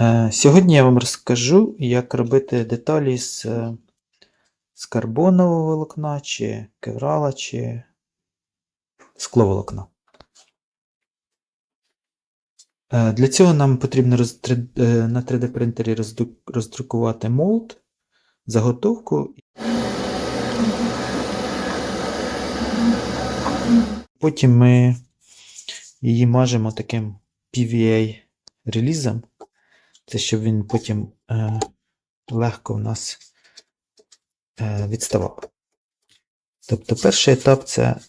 Е, Сьогодні я вам розкажу, як робити деталі з, е, з карбонового волокна, чи кеврала, чи скловолокна. Е, Для цього нам потрібно е, на 3D принтері роздрукувати молд, заготовку. Потім ми її мажемо таким PVA релізом. Це щоб він потім е, легко в нас е, відставав. Тобто перший етап це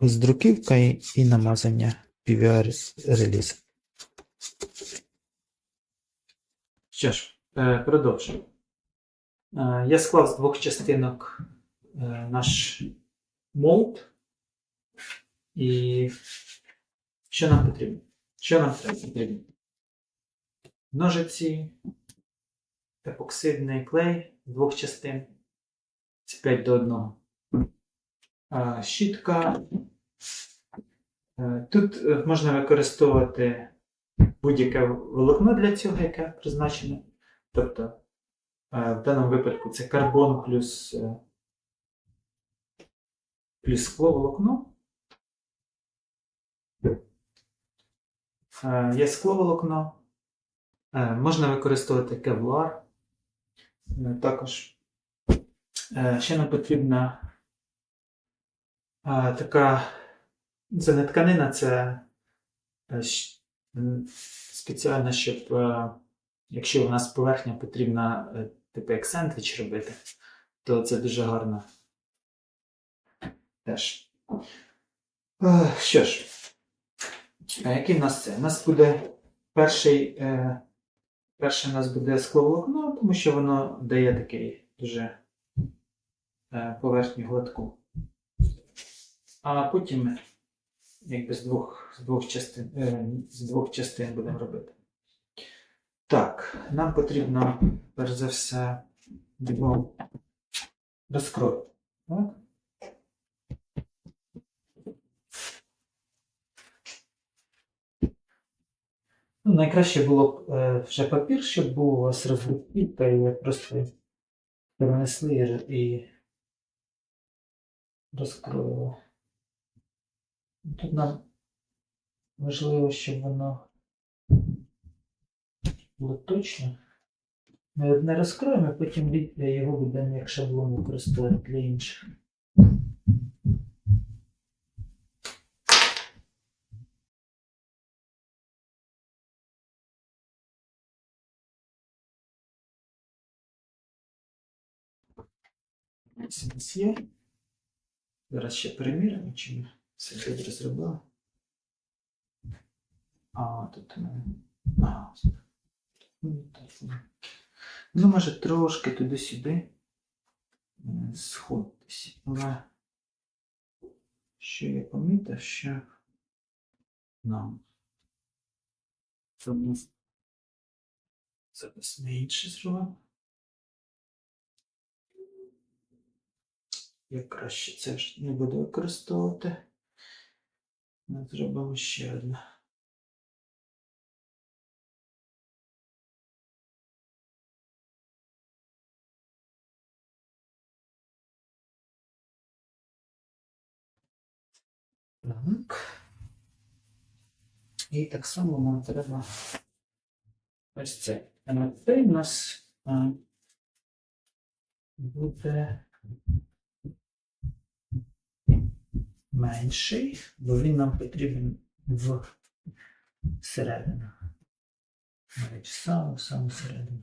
роздруківка і, і намазання PVR релізом. Що ж, е, продовжуємо. Е, я склав з двох частинок е, наш молд. І що нам потрібно? Що нам потрібно? Ножиці, епоксидний клей з двох частин. Це 5 до 1. А, щітка. Е, Тут е, можна використовувати будь-яке волокно для цього, яке призначене. Тобто, е, в даному випадку це карбон плюс, плюс скловолокно. Е, Є скловолокно. Е, Можна використовувати кевлар. Е, Також е, ще нам потрібна така. Це не тканина, це спеціально, щоб якщо у нас поверхня потрібна, типу як сендвіч робити, то це дуже гарно. Теж. Що ж, який в нас це? У нас буде перший. Перше у нас буде скловолокно, тому що воно дає такий дуже е, поверхню гладку. А потім якби з двох, з двох частин, е, з двох частин будемо робити. Так, нам потрібно, перш за все, його розкроїти. Так? Ну, найкраще було б е, вже папір, щоб був у вас розбитий, та ви просто перенесли і, розкроїли. Тут нам важливо, щоб воно було точно. Ми одне розкроємо, потім його будемо як шаблон використовувати для інших. У нас є. Зараз ще переміряємо, чи ми все добре зробили. А, тут. е, А. Ну, може, трошки туди-сюди сходитись. Але що я помітив, що нам зараз ми інше зробимо. Я краще це ж не буду використовувати. Ми зробимо ще одне. Так. І так само нам треба ось це. Цей у нас буде менший, бо він нам потрібен в середину. Навіть саму саму середину.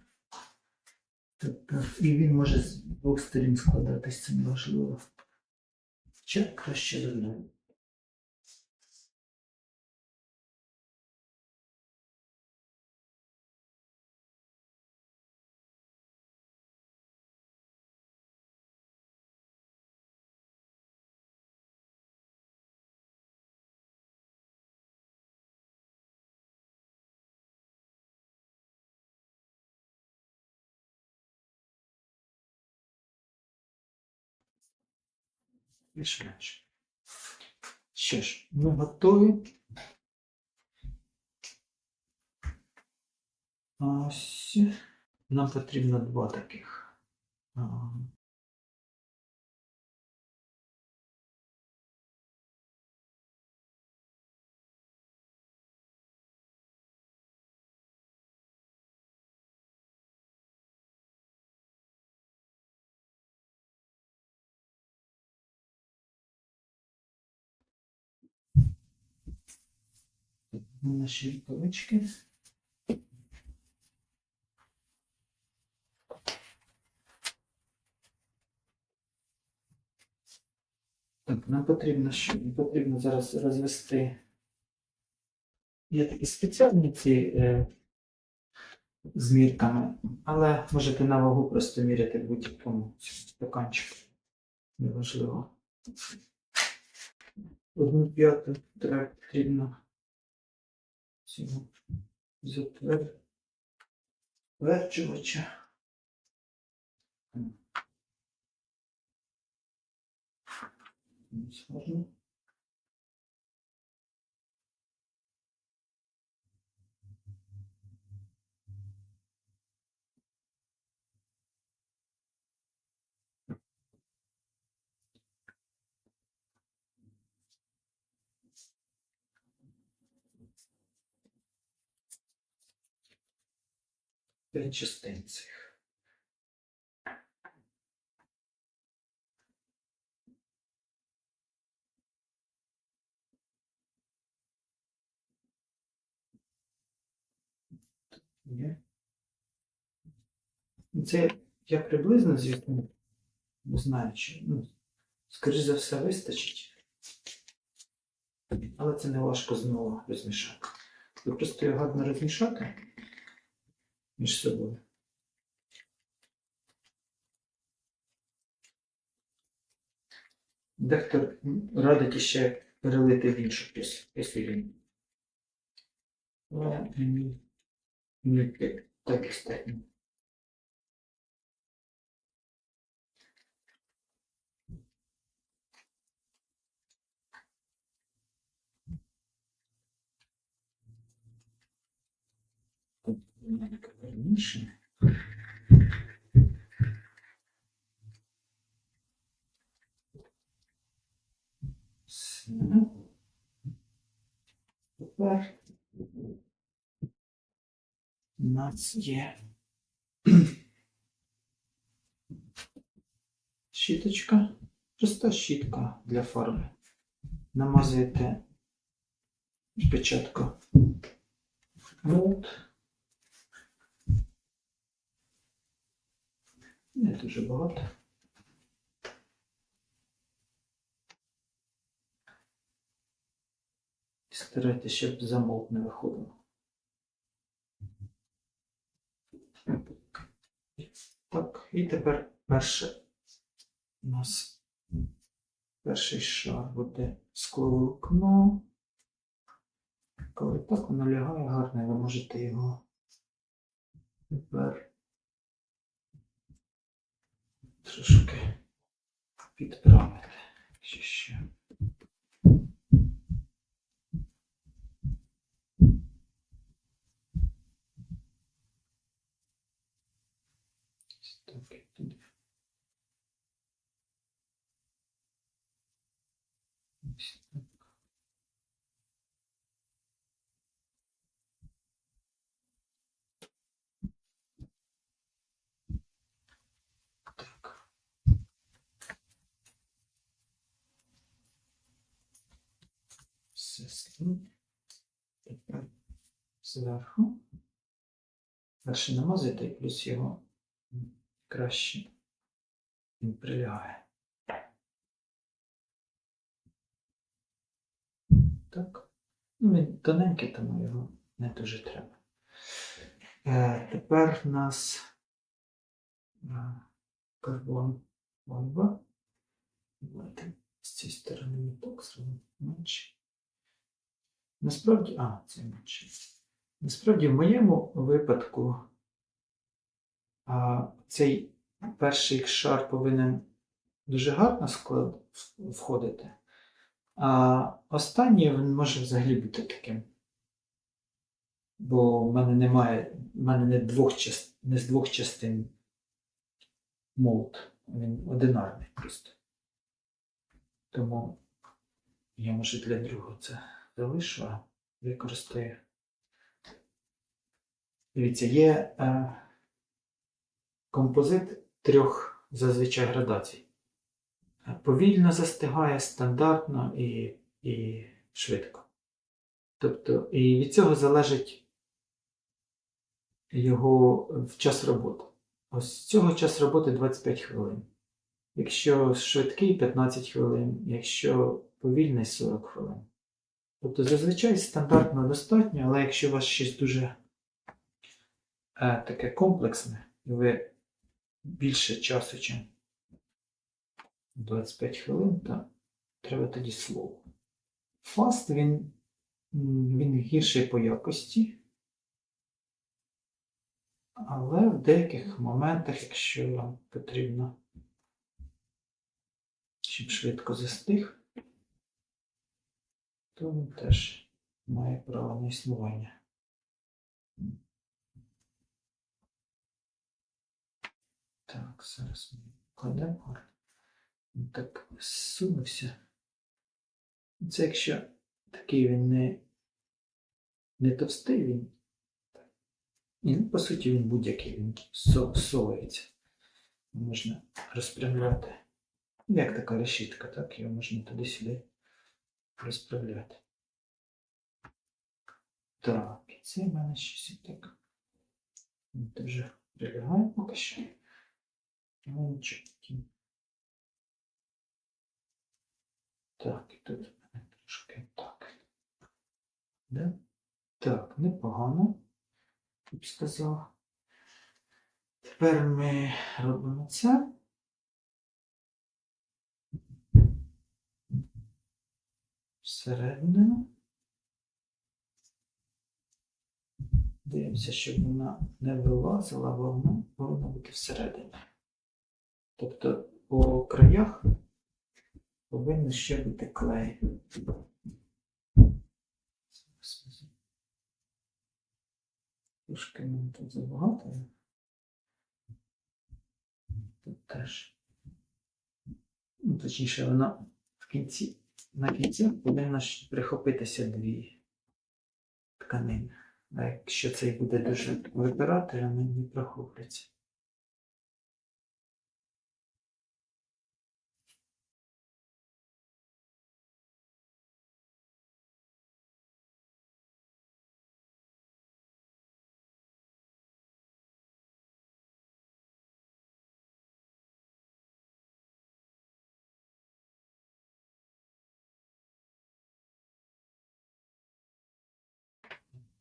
Тобто, і він може з двох сторін складатися, це неважливо. Чи краще з одної. Більш-менш. Що ж, ми готові. Ось нам потрібно два таких. А, Наші рукавички. Так, нам потрібно що? Потрібно зараз розвести. Є такі спеціальні ці е, з мірками, але можете на вагу просто міряти в будь-якому стаканчику. Неважливо. Одну п'яту треба потрібно цього затверджувача. Ось П'ять частин цих. Ну, Це я приблизно, звісно, не знаю, чи, ну, скоріш за все, вистачить. Але це не важко знову розмішати. Ви просто його гарно розмішати між собою. Дехто радить ще перелити в іншу піс- кислину. Але мені не так достатньо. Тепер у нас є щіточка, проста щітка для фарби. Намазуєте спочатку молд. Не дуже багато. Старайтеся, щоб замовк не виходило. Так, і тепер перше у нас перший шар буде скловикно. Коли так воно лягає гарно, ви можете його тепер трошки підправити. Чи ще. Ось Так, і туди. Ось так. Так. Все стоїть. Тепер зверху. Перше намазуєте плюс його краще він прилягає. Так. Ну, він тоненький, тому його не дуже треба. Е, тепер у нас е, карбон бомба. Давайте з цієї сторони не так зробимо менше. Насправді, а, це менше. Насправді, в моєму випадку а, цей перший шар повинен дуже гарно склад входити, а останній він може взагалі бути таким бо в мене немає, в мене не, двох не з двох частин молд. Він одинарний просто. Тому я може для другого це залишу, використаю. Дивіться, є е, композит трьох зазвичай градацій. Е, Повільно застигає, стандартно і, і швидко. Тобто, і від цього залежить його в час роботи. Ось цього час роботи 25 хвилин. Якщо швидкий 15 хвилин, якщо повільний 40 хвилин. Тобто зазвичай стандартно достатньо, але якщо у вас щось дуже е, таке комплексне, і ви більше часу, ніж 25 хвилин, то треба тоді слово. Фаст він, він гірший по якості. Але в деяких моментах, якщо вам потрібно, щоб швидко застиг, то він теж має право на існування. Так, зараз ми кладемо. Він так зсунувся. Це якщо такий він не, не товстий, він. Ні, ну, по суті, він будь-який, він совується. Можна розправляти. Як така решітка, так? Його можна туди-сюди розправляти. Так, і це в мене щось так. Це вже прилягає поки що. Ну нічого. Так, і тут в мене трошки так. Да? Так, непогано. Я б сказав. Тепер ми робимо це. Всередину. Дивимося, щоб вона не вилазила, бо вона повинна бути всередині. Тобто по краях повинен ще бути клей. Трошки нам тут забагато. Тут теж. Ну, точніше, вона в кінці, на кінці повинно ж прихопитися дві тканини. Якщо цей буде дуже вибирати, вони не прохопляться.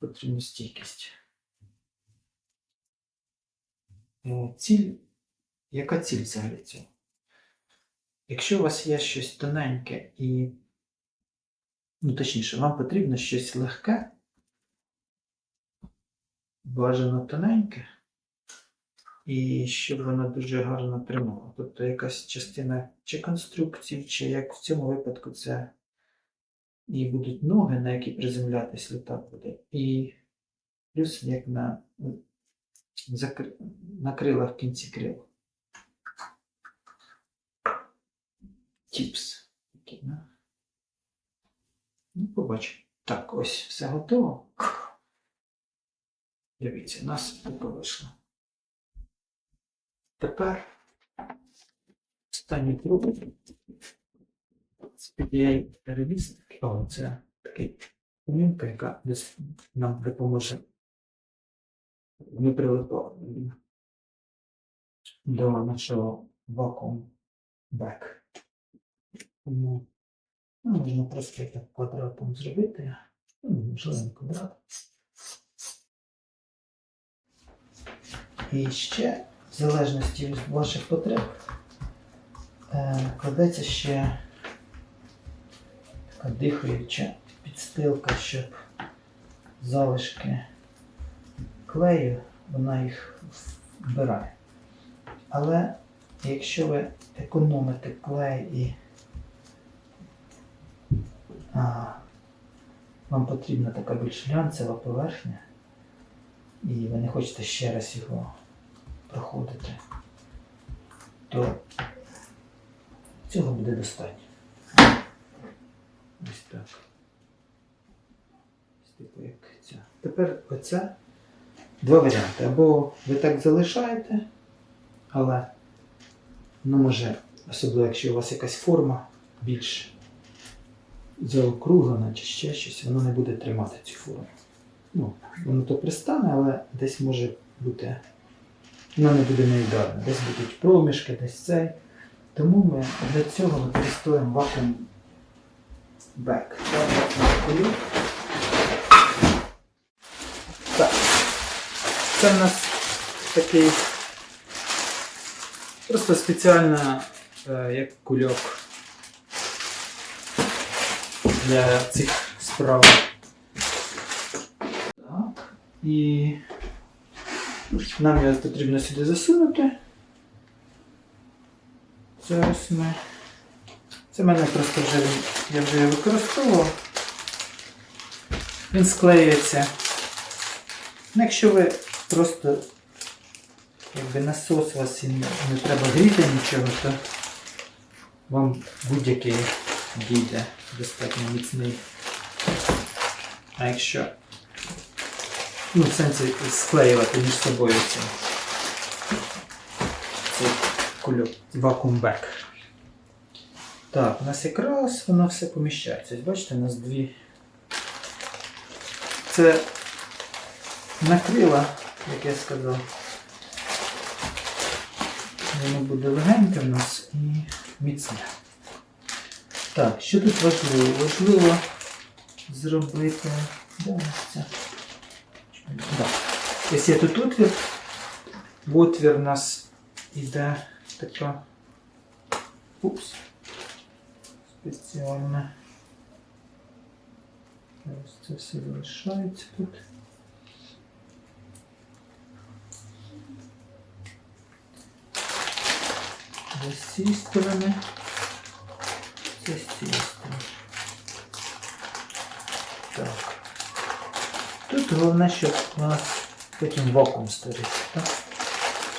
Потрібна стійкість. Е, Ціль. Яка ціль взагалі цього? Якщо у вас є щось тоненьке і, ну точніше, вам потрібно щось легке, бажано тоненьке, і щоб воно дуже гарно тримало. Тобто якась частина чи конструкції, чи як в цьому випадку це і будуть ноги, на які приземлятись літак буде, і плюс як на, на крилах в кінці крил. Тіпс. Ну, побачимо. Так, ось все готово. Дивіться, у нас таке вийшло. Тепер останній крок. PDA перевізник. О, це такий помінка, яка десь нам допоможе не прилипати до нашого вакуум бек. Тому ну, можна просто так квадратом зробити. Можливо, квадрат. І ще, в залежності від ваших потреб, е, кладеться ще дихаюча підстилка, щоб залишки клею, вона їх вбирає. Але якщо ви економите клей і а, вам потрібна така більш глянцева поверхня, і ви не хочете ще раз його проходити, то цього буде достатньо. Ось так. Типу як ця. Тепер оце два варіанти. Або ви так залишаєте, але ну може, особливо якщо у вас якась форма більш заокруглена чи ще щось, воно не буде тримати цю форму. Ну, воно то пристане, але десь може бути. Воно не буде не ідеально. Десь будуть проміжки, десь цей. Тому ми для цього використовуємо вакуум бек. Так. Це в нас такий просто спеціально е, як кульок для цих справ. Так. І нам його потрібно сюди засунути. Зараз ми. Це в мене просто вже я вже використовував. Він склеюється. Ну, Якщо ви просто якби насос у вас і не треба гріти нічого, то вам будь-який дійде достатньо міцний. А якщо ну, в сенсі склеювати між собою цей кульок, вакуумбек. Так, у нас якраз воно все поміщається. Бачите, у нас дві. Це накрила, як я сказав. Воно буде легеньке в нас і міцне. Так, що тут важливо? Важливо зробити. У це? Да. Ось є тут отвір. Отвір у нас іде така. Упс. Спеціальна. Ось це все залишається тут. З цієї сторони. Це з цієї сторони. Так. Тут головне, щоб у нас потім вакуум створився, так?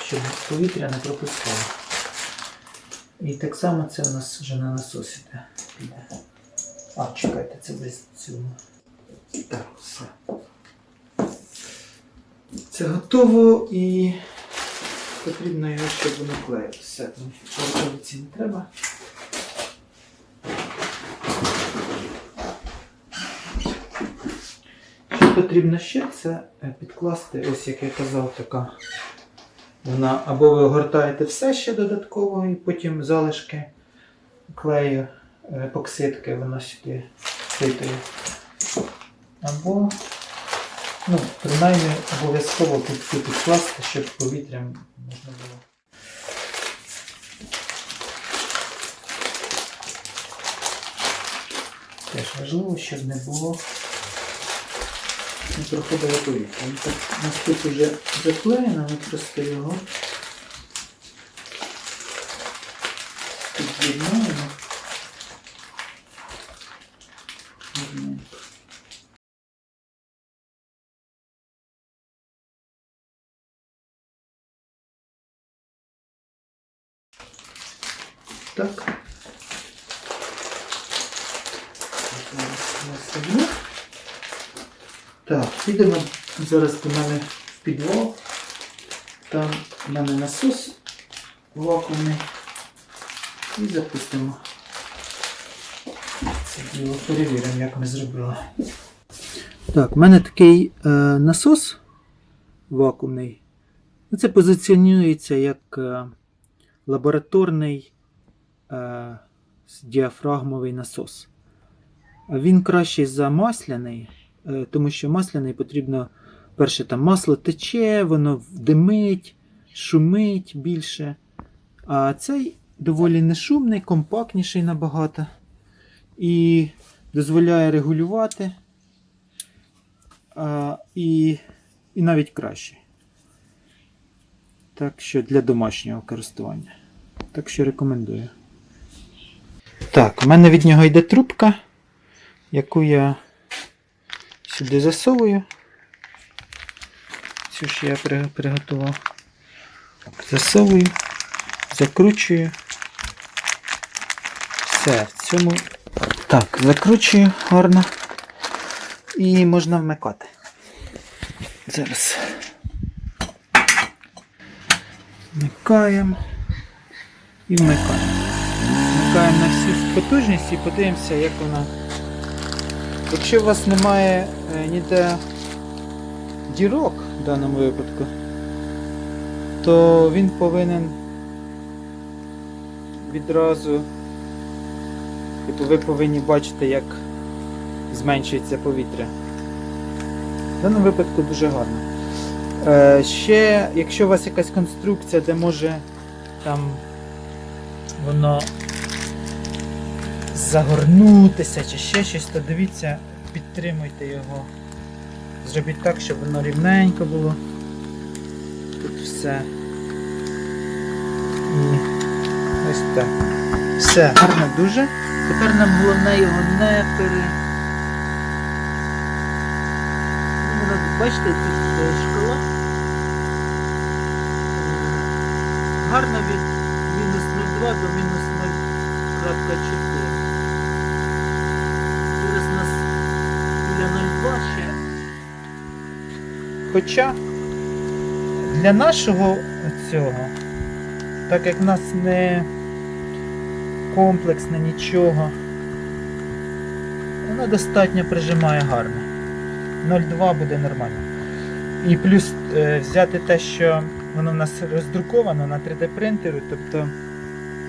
Щоб повітря не пропускало. І так само це у нас вже на насосі піде. А, чекайте, це без цього. Так, все. Це готово і потрібно його, щоб воно клеїлося. Все, не треба. Що потрібно ще, це е, підкласти, ось як я казав, така. Вона або ви огортаєте все ще додатково, і потім залишки клею, е, епоксидки, воно сюди. Або, ну, принаймні обов'язково під підкласти, щоб повітря можна було. Теж важливо, щоб не було не проходило повітря. Він так, нас тут вже заклеєно, ми просто його під'єднаємо. Гарненько. Так. Зараз у нас є. Так, підемо зараз до мене в підвал. Там в мене насос вакуумний. І запустимо. Це діло перевіримо, як ми зробили. Так, в мене такий е, насос вакуумний. Ну, Це позиціонується як е, лабораторний е, діафрагмовий насос. Він кращий за масляний. Е, тому що масляний потрібно, перше, там масло тече, воно димить, шумить більше. А цей доволі нешумний, компактніший набагато. І дозволяє регулювати. А, і, і навіть краще. Так що для домашнього користування. Так що рекомендую. Так, у мене від нього йде трубка, яку я сюди засовую Цю ж я приготував. Засовую, закручую. Все, в цьому. Так, закручую гарно. І можна вмикати. Зараз. Вмикаємо. І вмикаємо. Вмикаємо на всю потужність і подивимося, як вона. Якщо у вас немає ніде дірок в даному випадку, то він повинен відразу, типу ви повинні бачити, як зменшується повітря. В даному випадку дуже гарно. Е, ще, якщо у вас якась конструкція, де може там воно загорнутися чи ще щось, то дивіться, підтримуйте його. Зробіть так, щоб воно рівненько було. Тут все. І ось так. Все, гарно дуже. Тепер нам головне його не пере. Бачите, тут е, шкала. Е, Гарно від мінус 0,2 до мінус 0,4. Зараз у нас біля 0,2 ще. Хоча для нашого цього, так як в нас не комплексне нічого, воно достатньо прижимає гарно. 0,2 буде нормально. І плюс е, взяти те, що воно в нас роздруковано на 3D принтеру, тобто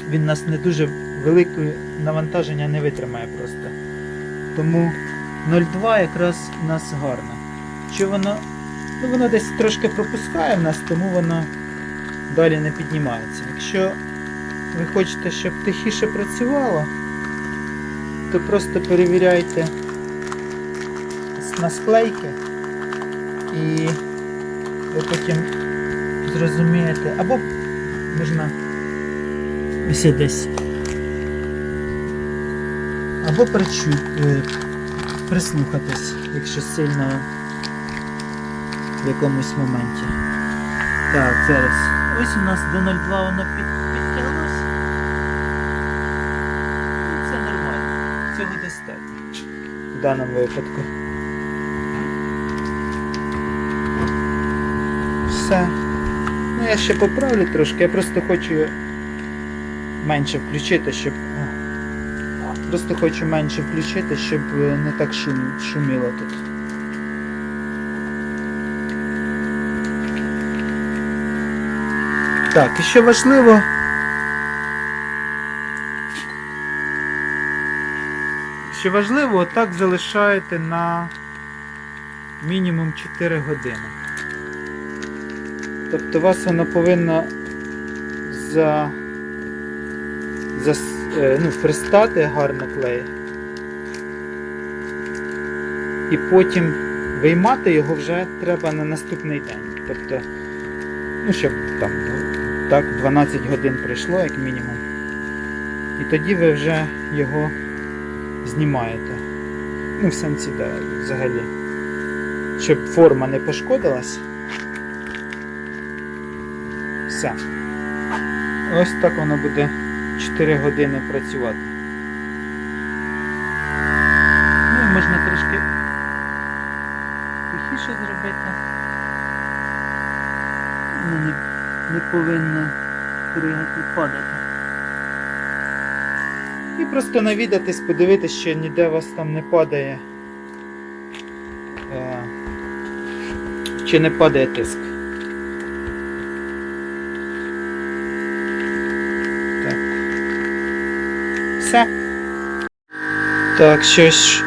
він нас не дуже велике навантаження не витримає просто. Тому 0,2 якраз у нас гарно. Що воно Ну, воно десь трошки пропускає в нас, тому воно далі не піднімається. Якщо ви хочете, щоб тихіше працювало, то просто перевіряйте на склейки і ви потім зрозумієте, або можна ось десь. Або причу, е, прислухатись, якщо сильно в якомусь моменті. Так, зараз. Ось у нас до 0,2 воно під, підтяглося. І Це нормально. Цього достатньо. В даному випадку. Все. Ну я ще поправлю трошки, я просто хочу менше включити, щоб. Просто хочу менше включити, щоб е, не так шум, шуміло тут. Так, і що важливо. Що важливо, так залишаєте на мінімум 4 години. Тобто вас воно повинно за, за е, ну, пристати гарно клей. І потім виймати його вже треба на наступний день. Тобто ну, щоб там ну, так 12 годин пройшло, як мінімум. І тоді ви вже його знімаєте. Ну, в сенсі, да, взагалі. Щоб форма не пошкодилась. Все. Ось так воно буде 4 години працювати. Не повинно пригати, падати. І просто навідатись, подивитись, що ніде вас там не падає. Е, чи не падає тиск. Так. Все. Так, що ж,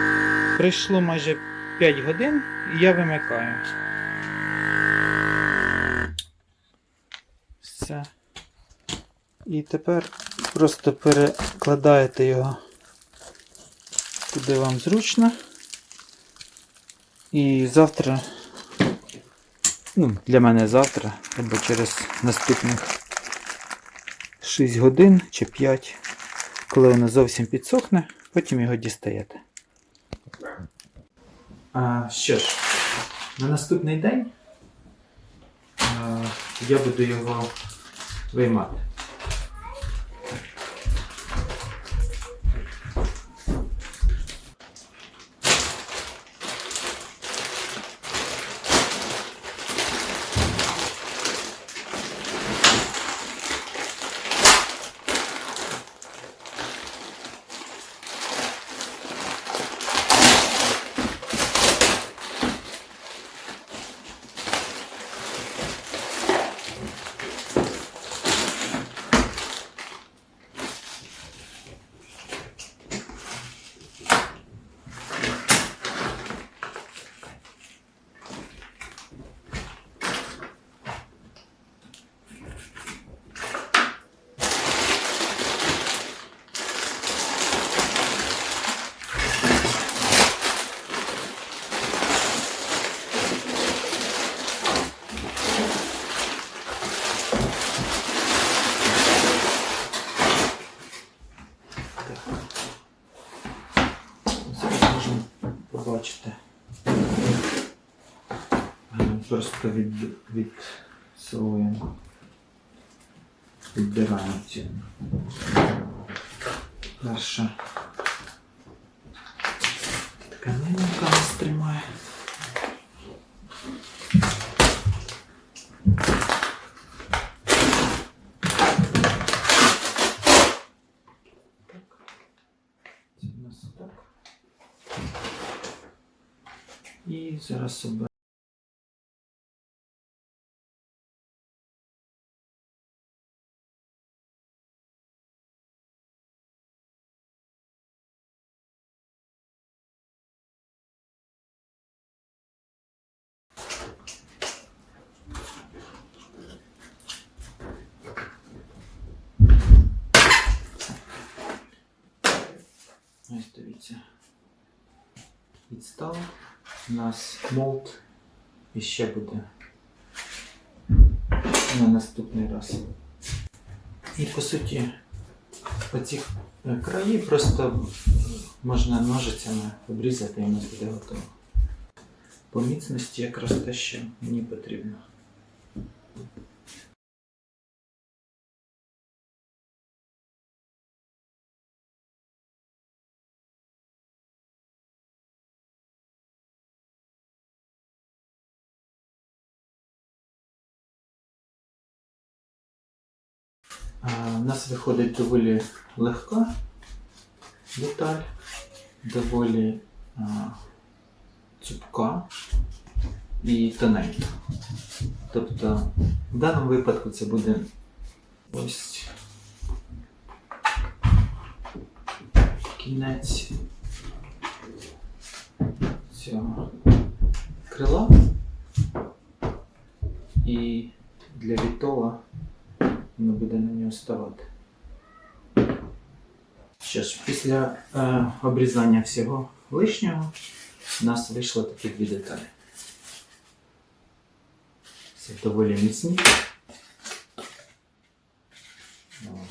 прийшло майже 5 годин і я вимикаю. Все. І тепер просто перекладаєте його куди вам зручно. І завтра, ну, для мене завтра, або через наступних 6 годин чи 5, коли воно зовсім підсохне, потім його дістаєте. А, що ж, на наступний день я буду його виймати. Зараз Просто від, відсовуємо. Відбираємо ці. Перша тканина, яка нас тримає. Це у нас так. І зараз себе. Ось дивіться. Відстав. У нас молд і ще буде на наступний раз. І по суті, оці е, краї просто можна ножицями обрізати і нас буде готово. По міцності якраз те, що мені потрібно. Нас виходить доволі легка деталь, доволі а, цупка і тоненька. Тобто в даному випадку це буде ось кінець цього крила і для відтола воно буде на нього ставати. Що ж, після е, обрізання всього лишнього у нас вийшло такі дві деталі. Це доволі міцні,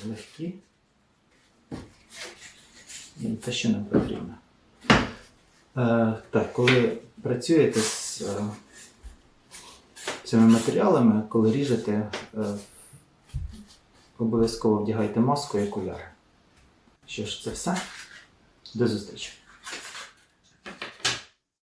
легкі. І те, що нам потрібно. Е, так, коли працюєте з е, цими матеріалами, коли ріжете, е, обов'язково вдягайте маску і окуляри. Що ж, це все. До зустрічі.